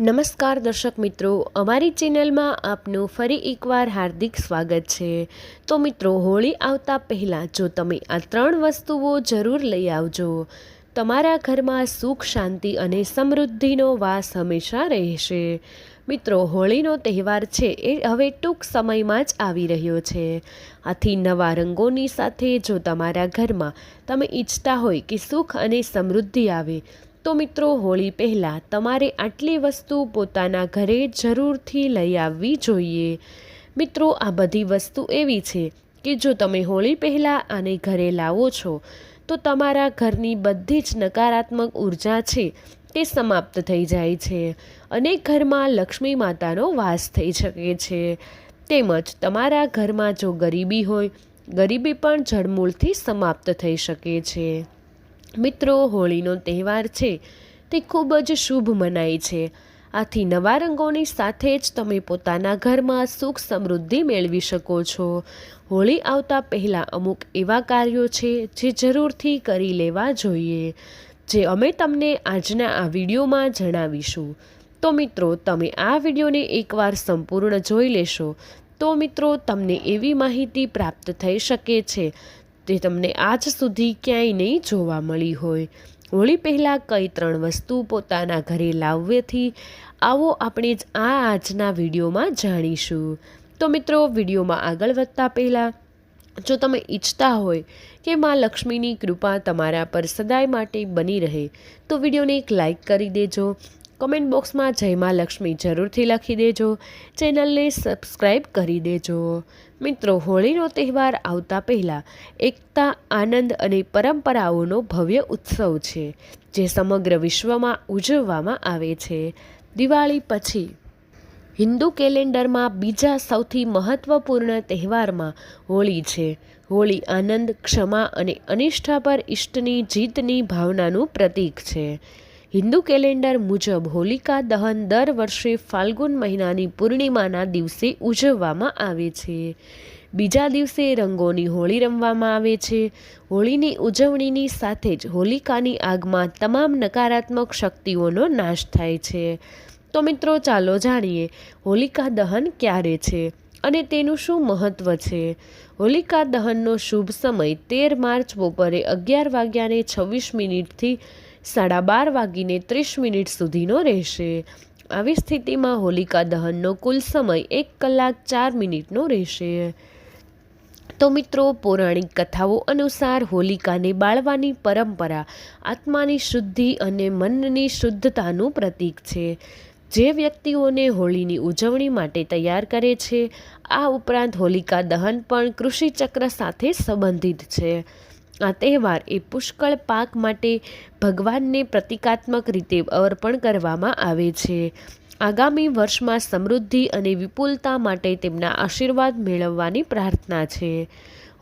નમસ્કાર દર્શક મિત્રો, અમારી ચેનલમાં આપનું ફરી એકવાર હાર્દિક સ્વાગત છે. તો મિત્રો, હોળી આવતા પહેલાં જો તમે આ ત્રણ વસ્તુઓ જરૂર લઈ આવજો. તમારા ઘરમાં સુખ, શાંતિ અને સમૃદ્ધિનો વાસ હંમેશા રહેશે. મિત્રો, હોળીનો તહેવાર છે એ હવે ટૂંક સમયમાં જ આવી રહ્યો છે. આથી નવા રંગોની સાથે જો તમારા ઘરમાં તમે ઈચ્છતા હોય કે સુખ અને સમૃદ્ધિ આવે તો મિત્રો, હોળી પહેલાં તમારે આટલી વસ્તુ પોતાના ઘરે જરૂરથી લઈ આવવી જોઈએ. મિત્રો, આ બધી વસ્તુ એવી છે કે જો તમે હોળી પહેલાં આને ઘરે લાવો છો, તો તમારા ઘરની બધી જ નકારાત્મક ઊર્જા છે તે સમાપ્ત થઈ જાય છે અને ઘરમાં લક્ષ્મી માતાનો વાસ થઈ શકે છે. તેમજ તમારા ઘરમાં જો ગરીબી હોય, ગરીબી પણ જળમૂળથી સમાપ્ત થઈ શકે છે. મિત્રો, હોળીનો તહેવાર છે. તે ખૂબ જ શુભ મનાય છે. આથી નવા રંગોની સાથે જ તમે પોતાના ઘરમાં સુખ સમૃદ્ધિ મેળવી શકો છો. હોળી આવતા પહેલાં અમુક એવા કાર્યો છે જે જરૂરથી કરી લેવા જોઈએ, જે અમે તમને આજના આ વિડીયોમાં જણાવીશું. તો મિત્રો, તમે આ વિડીયોને એકવાર સંપૂર્ણ જોઈ લેશો. તો મિત્રો, તમને એવી માહિતી પ્રાપ્ત થઈ શકે છે તે તમને આજ સુધી ક્યાંય નહીં જોવા મળી હોય. હોળી પહેલાં કઈ ત્રણ વસ્તુ પોતાના ઘરે લાવવેથી આવો આપણે જ આ આજના વિડીયોમાં જાણીશું. તો મિત્રો, વિડીયોમાં આગળ વધતા પહેલાં, જો તમે ઈચ્છતા હોય કે માં લક્ષ્મીની કૃપા તમારા પર સદાય માટે બની રહે, તો વિડીયોને એક લાઈક કરી દેજો. કમેન્ટ બોક્સમાં જય માં લક્ષ્મી જરૂરથી લખી દેજો. ચેનલને સબસ્ક્રાઈબ કરી દેજો. મિત્રો, હોળીનો તહેવાર આવતા પહેલાં એકતા, આનંદ અને પરંપરાઓનો ભવ્ય ઉત્સવ છે, જે સમગ્ર વિશ્વમાં ઉજવવામાં આવે છે. દિવાળી પછી હિન્દુ કેલેન્ડરમાં બીજા સૌથી મહત્વપૂર્ણ તહેવારમાં હોળી છે. હોળી આનંદ, ક્ષમા અને અનિષ્ઠા પર ઈષ્ટની જીતની ભાવનાનું પ્રતીક છે. હિન્દુ કેલેન્ડર મુજબ હોલિકા દહન દર વર્ષે ફાલ્ગુન મહિનાની પૂર્ણિમાના દિવસે ઉજવવામાં આવે છે. બીજા દિવસે રંગોની હોળી રમવામાં આવે છે. હોળીની ઉજવણીની સાથે જ હોલિકાની આગમાં તમામ નકારાત્મક શક્તિઓનો નાશ થાય છે. તો મિત્રો, ચાલો જાણીએ હોલિકા દહન ક્યારે છે અને તેનું શું મહત્ત્વ છે? હોલિકા દહનનો શુભ સમય તેર માર્ચ બપોરે અગિયાર વાગ્યાને છવ્વીસ મિનિટથી સાડા બાર વાગીને ત્રીસ મિનિટ સુધીનો રહેશે. આવી સ્થિતિમાં હોલિકા દહનનો કુલ સમય એક કલાક ચાર મિનિટનો રહેશે. તો મિત્રો, પૌરાણિક કથાઓ અનુસાર હોલિકાને બાળવાની પરંપરા આત્માની શુદ્ધિ અને મનની શુદ્ધતાનું પ્રતીક છે. જે વ્યક્તિઓને હોળીની ઉજવણી માટે તૈયાર કરે છે, આ ઉપરાંત હોલિકા દહન પણ કૃષિ ચક્ર સાથે સંબંધિત છે. આ તહેવાર એ પુષ્કળ પાક માટે ભગવાનને પ્રતિકાત્મક રીતે અર્પણ કરવામાં આવે છે. આગામી વર્ષમાં સમૃદ્ધિ અને વિપુલતા માટે તેમના આશીર્વાદ મેળવવાની પ્રાર્થના છે.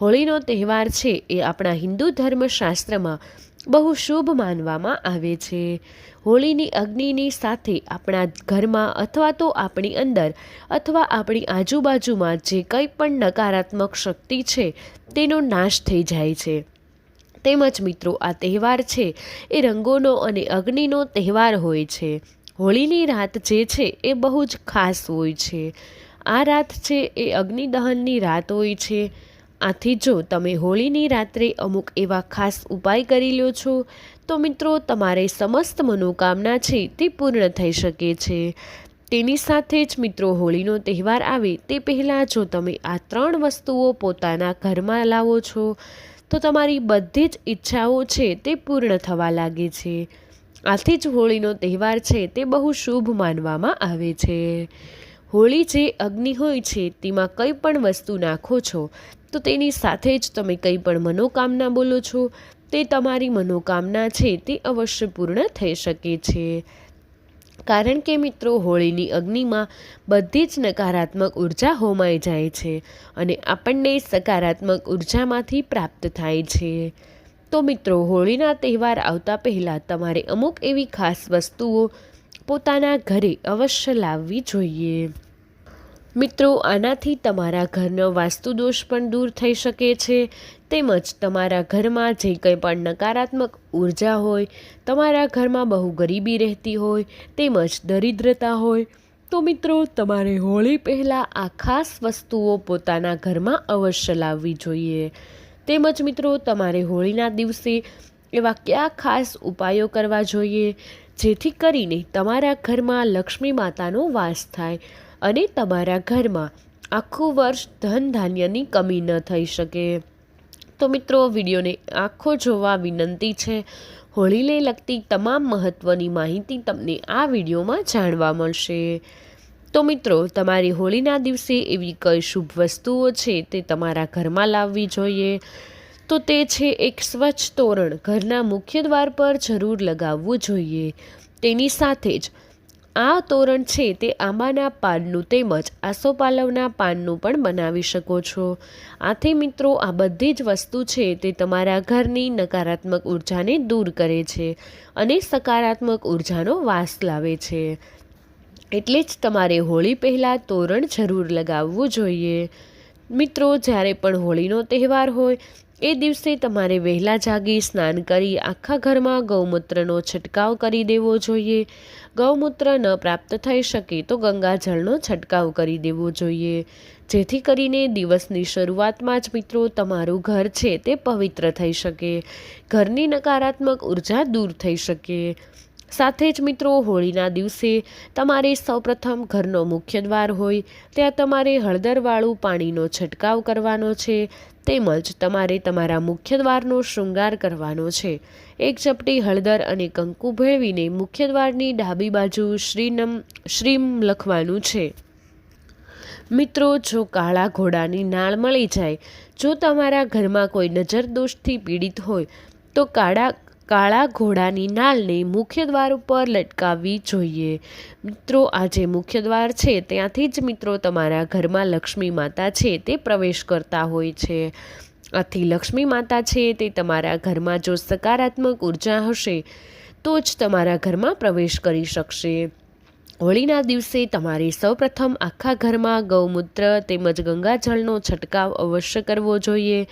હોળીનો તહેવાર છે એ આપણા હિન્દુ ધર્મશાસ્ત્રમાં બહુ શુભ માનવામાં આવે છે. હોળીની અગ્નિની સાથે આપણા ઘરમાં અથવા તો આપણી અંદર અથવા આપણી આજુબાજુમાં જે કંઈ પણ નકારાત્મક શક્તિ છે તેનો નાશ થઈ જાય છે. તેમજ મિત્રો, આ તહેવાર છે, એ રંગોનો અને અગ્નિનો તહેવાર હોય છે. હોળીની રાત જે છે, એ બહુ જ ખાસ હોય છે. આ રાત છે, એ અગ્નિદહનની રાત હોય છે. આથી જો તમે હોળીની રાત્રે અમુક એવા ખાસ ઉપાય કરી લો છો, તો મિત્રો, તમારે સમસ્ત મનોકામના છે, તે પૂર્ણ થઈ શકે છે. તેની સાથે જ મિત્રો, હોળીનો તહેવાર આવે તે પહેલાં જો તમે આ ત્રણ વસ્તુઓ પોતાના ઘરમાં લાવો છો તો તમારી બધી જ ઈચ્છાઓ છે તે પૂર્ણ થવા લાગે છે. આથી જ હોળીનો તહેવાર છે તે બહુ શુભ માનવામાં આવે છે. હોળી જે અગ્નિ હોય છે તેમાં કંઈ પણ વસ્તુ નાખો છો, તો તેની સાથે જ તમે કંઈ પણ મનોકામના બોલો છો, તે તમારી મનોકામના છે તે અવશ્ય પૂર્ણ થઈ શકે છે. કારણ કે મિત્રો, હોળીની અગ્નિમાં બધી જ નકારાત્મક ઊર્જા હોમાઈ જાય છે અને આપણને સકારાત્મક ઉર્જામાંથી પ્રાપ્ત થાય છે. તો મિત્રો, હોળીના તહેવાર આવતા પહેલાં તમારે અમુક એવી ખાસ વસ્તુઓ પોતાના ઘરે અવશ્ય લાવવી જોઈએ. મિત્રો, આનાથી તમારા ઘરનો વાસ્તુદોષ પણ દૂર થઈ શકે છે. તેમજ તમારા ઘરમાં જે કંઈ પણ નકારાત્મક ઊર્જા હોય, તમારા ઘરમાં બહુ ગરીબી રહેતી હોય, તેમજ દરિદ્રતા હોય, તો મિત્રો, તમારે હોળી પહેલાં આ ખાસ વસ્તુઓ પોતાના ઘરમાં અવશ્ય લાવવી જોઈએ. તેમજ મિત્રો, તમારે હોળીના દિવસે એવા કયા ખાસ ઉપાયો કરવા જોઈએ, જેથી કરીને તમારા ઘરમાં લક્ષ્મી માતાનો વાસ થાય. અને તમારા ઘરમાં આખું વર્ષ ધન ધાન્યની કમી ન થઈ શકે. તો મિત્રો, વિડીયોને આખો જોવા વિનંતી છે. હોળીને લગતી તમામ મહત્ત્વની માહિતી તમને આ વિડીયોમાં જાણવા મળશે. તો મિત્રો, તમારી હોળીના દિવસે એવી કઈ શુભ વસ્તુઓ છે તે તમારા ઘરમાં લાવવી જોઈએ? તો તે છે એક સ્વચ્છ તોરણ ઘરના મુખ્ય દ્વાર પર જરૂર લગાવવું જોઈએ. તેની સાથે જ આ તોરણ છે તે આંબાના પાનનું તેમજ આસોપાલવના પાનનું પણ બનાવી શકો છો. આથી મિત્રો, આ બધી જ વસ્તુ છે તે તમારા ઘરની નકારાત્મક ઉર્જાને દૂર કરે છે અને સકારાત્મક ઉર્જાનો વાસ લાવે છે. એટલે જ તમારે હોળી પહેલાં તોરણ જરૂર લગાવવું જોઈએ. મિત્રો, જ્યારે પણ હોળીનો તહેવાર હોય એ દિવસે તમારે વહેલા જાગી સ્નાન કરી આખા ઘરમાં ગૌમૂત્રનો છંટકાવ કરી દેવો જોઈએ. ગૌમૂત્ર ન પ્રાપ્ત થઈ શકે તો ગંગાજળનો છંટકાવ કરી દેવો જોઈએ. જેથી કરીને દિવસની શરૂઆતમાં જ મિત્રો તમારું ઘર છે તે પવિત્ર થઈ શકે. ઘરની નકારાત્મક ઊર્જા દૂર થઈ શકે. સાથે જ મિત્રો હોળીના દિવસે તમારે સૌપ્રથમ ઘરનો મુખ્ય દ્વાર હોય, ત્યાં તમારે હળદરવાળું પાણીનો છંટકાવ કરવાનો છે. તેમજ તમારે તમારા મુખ્ય દ્વારનો શૃંગાર કરવાનો છે. એક ચપટી હળદર અને કંકુ ભેળવીને મુખ્ય દ્વારની ડાબી બાજુ શ્રીનમ, શ્રીમ લખવાનું છે. મિત્રો, જો કાળા ઘોડાની નાળ મળી જાય, જો તમારા ઘરમાં કોઈ નજર દોષથી પીડિત હોય, તો કાળા કાળા ઘોડાની નાલને મુખ્ય દ્વાર ઉપર લટકાવવી જોઈએ. મિત્રો, આ જે મુખ્ય દ્વાર છે, ત્યાંથી જ મિત્રો તમારા ઘરમાં લક્ષ્મી માતા છે તે પ્રવેશ કરતા હોય છે. આથી લક્ષ્મી માતા છે તે તમારા ઘરમાં જો સકારાત્મક ઊર્જા હશે, તો જ તમારા ઘરમાં પ્રવેશ કરી શકશે. હોળીના દિવસે તમારે સૌપ્રથમ આખા ઘરમાં ગૌમૂત્ર તેમજ ગંગાજળનો છંટકાવ અવશ્ય કરવો જોઈએ.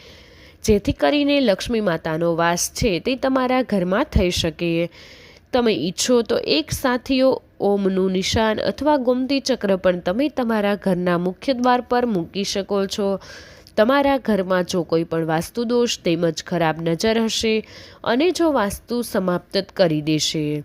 જેથી કરીને લક્ષ્મી માતાનો વાસ છે તે તમારા ઘરમાં થઈ શકે. તમે ઈચ્છો તો એક સાથીઓ ઓમનું નિશાન અથવા ગોમતી ચક્ર પણ તમે તમારા ઘરના મુખ્ય દ્વાર પર મૂકી શકો છો. તમારા ઘરમાં જો કોઈ પણ વાસ્તુ દોષ તેમજ ખરાબ નજર હશે અને જો વાસ્તુ સમાપ્ત કરી દેશે.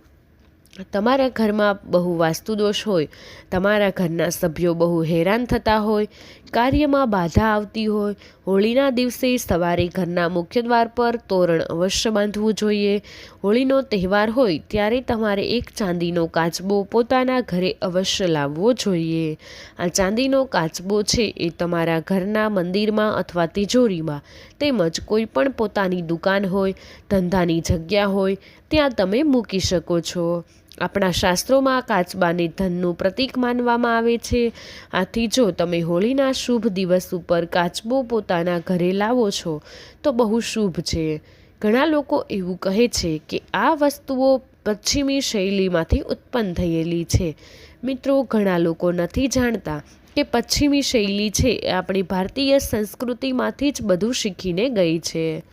તમારા ઘરમાં બહુ વાસ્તુદોષ હોય, તમારા ઘરના સભ્યો બહુ હેરાન થતા હોય, કાર્યમાં બાધા આવતી હોય, હોળીના દિવસે સવારે ઘરના મુખ્ય દ્વાર પર તોરણ અવશ્ય બાંધવું જોઈએ. હોળીનો તહેવાર હોય ત્યારે તમારે એક ચાંદીનો કાચબો પોતાના ઘરે અવશ્ય લાવવો જોઈએ. આ ચાંદીનો કાચબો છે એ તમારા ઘરના મંદિરમાં અથવા તિજોરીમાં તેમજ કોઈ પણ પોતાની દુકાન હોય, ધંધાની જગ્યા હોય, ત્યાં તમે મૂકી શકો છો. આપણા શાસ્ત્રોમાં કાચબાને ધનનું પ્રતીક માનવામાં આવે છે. આથી જો તમે હોળીના શુભ દિવસ ઉપર કાચબો પોતાના ઘરે લાવો છો, તો બહુ શુભ છે. ઘણા લોકો એવું કહે છે કે આ વસ્તુઓ પશ્ચિમી શૈલીમાંથી ઉત્પન્ન થયેલી છે. મિત્રો, ઘણા લોકો નથી જાણતા કે પશ્ચિમી શૈલી છે એ આપણી ભારતીય સંસ્કૃતિમાંથી જ બધું શીખીને ગઈ છે.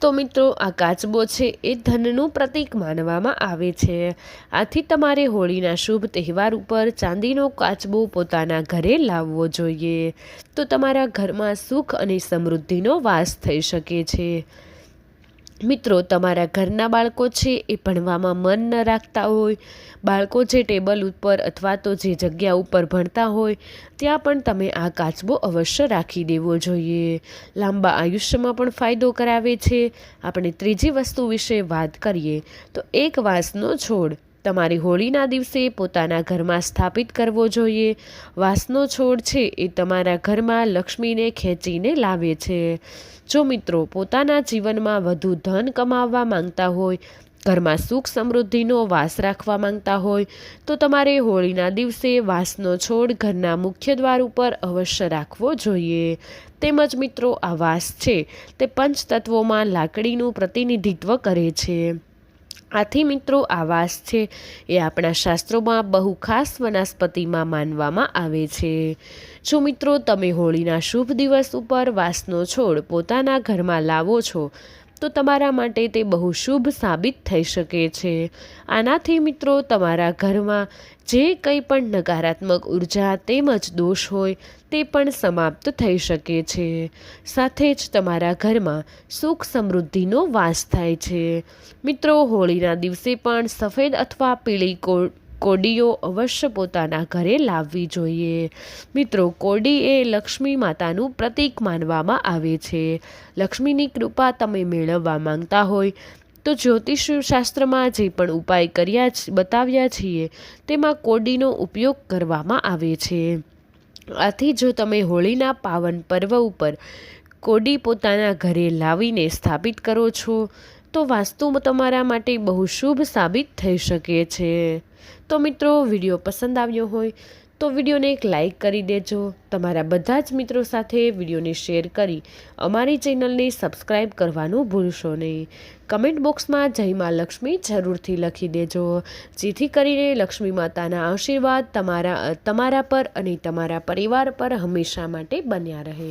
તો મિત્રો, આ કાચબો છે એ ધનનું પ્રતીક માનવામાં આવે છે. આથી તમારે હોળીના શુભ તહેવાર ઉપર ચાંદીનો કાચબો પોતાના ઘરે લાવવો જોઈએ. તો તમારા ઘરમાં સુખ અને સમૃદ્ધિનો વાસ થઈ શકે છે. મિત્રો, તમારા ઘરના બાળકો છે એ ભણવામાં મન ન રાખતા હોય, બાળકો જે ટેબલ ઉપર અથવા તો જે જગ્યા ઉપર ભણતા હોય, ત્યાં પણ તમે આ કાચબો અવશ્ય રાખી દેવો જોઈએ. લાંબા આયુષ્યમાં પણ ફાયદો કરાવે છે. આપણે ત્રીજી વસ્તુ વિશે વાત કરીએ, તો એક વાંસનો છોડ. તમારી હોળીના દિવસે પોતાના ઘરમાં સ્થાપિત કરવો જોઈએ. વાંસનો છોડ છે એ તમારા ઘરમાં લક્ષ્મીને ખેંચીને લાવે છે. જો મિત્રો પોતાના જીવનમાં વધુ ધન કમાવવા માંગતા હોય, ઘરમાં સુખ સમૃદ્ધિનો વાસ રાખવા માંગતા હોય, તો તમારે હોળીના દિવસે વાસનો છોડ ઘરના મુખ્ય દ્વાર ઉપર અવશ્ય રાખવો જોઈએ. તેમજ મિત્રો આ વાસ છે તે પંચતત્વોમાં લાકડીનું પ્રતિનિધિત્વ કરે છે. આથી મિત્રો આ વાસ છે એ આપણા શાસ્ત્રોમાં બહુ ખાસ વનસ્પતિમાં માનવામાં આવે છે. જો મિત્રો, તમે હોળીના શુભ દિવસ ઉપર વાસનો છોડ પોતાના ઘરમાં લાવો છો તો તમારા માટે તે બહુ શુભ સાબિત થઈ શકે છે. આનાથી મિત્રો, તમારા ઘરમાં જે કંઈ પણ નકારાત્મક ઊર્જા તેમજ દોષ હોય તે પણ સમાપ્ત થઈ શકે છે. સાથે જ તમારા ઘરમાં સુખ સમૃદ્ધિનો વાસ થાય છે. મિત્રો, હોળીના દિવસે પણ સફેદ અથવા પીળી કો કોડીઓ અવશ્ય પોતાના ઘરે લાવવી જોઈએ. મિત્રો, કોડી એ લક્ષ્મી માતાનું પ્રતીક માનવામાં આવે છે. લક્ષ્મીની કૃપા તમે મેળવવા માંગતા હોય તો જ્યોતિષ શાસ્ત્રમાં જે પણ ઉપાય કર્યા બતાવ્યા છીએ, તેમાં કોડીનો ઉપયોગ કરવામાં આવે છે. આથી જો તમે હોળીના પાવન પર્વ ઉપર કોડી પોતાના ઘરે લાવીને સ્થાપિત કરો છો તો વાસ્તુ તમારા માટે બહુ શુભ સાબિત થઈ શકે છે. તો મિત્રો, વીડિયો પસંદ આવ્યો હોય તો વિડીયોને એક લાઈક કરી દેજો. તમારા બધા જ મિત્રો સાથે વિડીયોને શેર કરી અમારી ચેનલને સબસ્ક્રાઈબ કરવાનું ભૂલશો નહીં. કમેન્ટ બોક્સમાં જય મા લક્ષ્મી જરૂરથી લખી દેજો. જેથી કરીને લક્ષ્મી માતાના આશીર્વાદ તમારા તમારા પર અને તમારા પરિવાર પર હંમેશા માટે બન્યા રહે.